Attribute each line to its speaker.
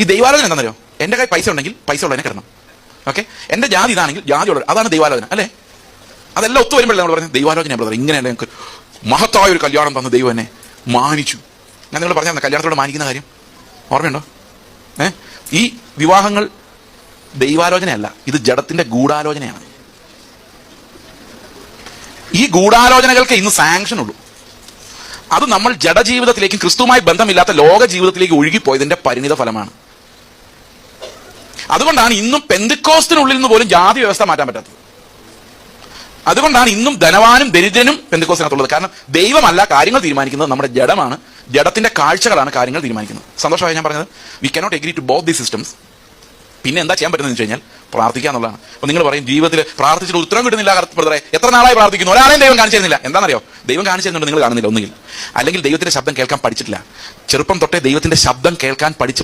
Speaker 1: ഈ ദൈവാലോചന എന്താണെന്നറിയോ? എന്റെ കയ്യിൽ പൈസ ഉണ്ടെങ്കിൽ പൈസ ഉള്ളതിനെ കിടണം ഓക്കെ എന്റെ ജാതി ഇതാണെങ്കിൽ ജാതി ഉള്ളത് അതാണ് ദൈവാലോചന അല്ലേ? അതെല്ലാം ഒത്തു വരുമ്പോഴേ നമ്മൾ പറഞ്ഞത്? ദൈവാലോചന ബ്രദർ ഇങ്ങനെയല്ല ഞങ്ങൾക്ക് മഹത്തായ ഒരു കല്യാണം തന്ന ദൈവം എന്നെ മാനിച്ചു. ഞാൻ നിങ്ങൾ പറഞ്ഞ കല്യാണത്തോട് മാനിക്കുന്ന കാര്യം? ഓർമ്മയുണ്ടോ? ഏ? ഈ വിവാഹങ്ങൾ ദൈവാലോചനയല്ല ഇത് ജഡത്തിന്റെ ഗൂഢാലോചനയാണ്. ഈ ഗൂഢാലോചനകൾക്ക് ഇന്ന് സാങ്ഷൻ ഉള്ളൂ. അത് നമ്മൾ ജഡജീവിതത്തിലേക്കും ക്രിസ്തുവുമായി ബന്ധമില്ലാത്ത ലോക ജീവിതത്തിലേക്ക് ഒഴുകിപ്പോയതിന്റെ പരിണിത ഫലമാണ് അതുകൊണ്ടാണ് ഇന്നും പെന്തിക്കോസ്റ്റിനുള്ളിൽ നിന്ന് പോലും ജാതി വ്യവസ്ഥ മാറ്റാൻ പറ്റാത്തത്. അതുകൊണ്ടാണ് ഇന്നും ധനവാനും ദരിദ്രനും പെന്തിക്കോസിനകത്തുള്ളത് കാരണം ദൈവമല്ല കാര്യങ്ങൾ തീരുമാനിക്കുന്നത് നമ്മുടെ ജഡമാണ്. ജഡത്തിന്റെ കാഴ്ചകളാണ് കാര്യങ്ങൾ തീരുമാനിക്കുന്നത്. സന്തോഷമായി ഞാൻ പറഞ്ഞത്? We cannot agree to both the systems പിന്നെ എന്താ ചെയ്യാൻ പറ്റുന്നത് വെച്ച് കഴിഞ്ഞാൽ പ്രാർത്ഥിക്കുക എന്നുള്ളതാണ്. അപ്പൊ നിങ്ങൾ പറയും ജീവിതത്തിൽ പ്രാർത്ഥിച്ചിട്ട് ഉത്തരം കിട്ടുന്നില്ല ബ്രദറെ. എത്ര നാളായി പ്രാർത്ഥിക്കുന്നു? ഒരാളെയും ദൈവം കാണിച്ചു തരുന്നില്ല. എന്താണെന്നറിയോ? ദൈവം കാണിച്ചു തരുന്നുണ്ട് നിങ്ങൾ കാണുന്നില്ല ഒന്നുകിൽ. അല്ലെങ്കിൽ ദൈവത്തിന്റെ ശബ്ദം കേൾക്കാൻ പഠിച്ചിട്ടില്ല. ചെറുപ്പം തൊട്ടേ ദൈവത്തിന്റെ ശബ്ദം കേൾക്കാൻ പഠിച്ച്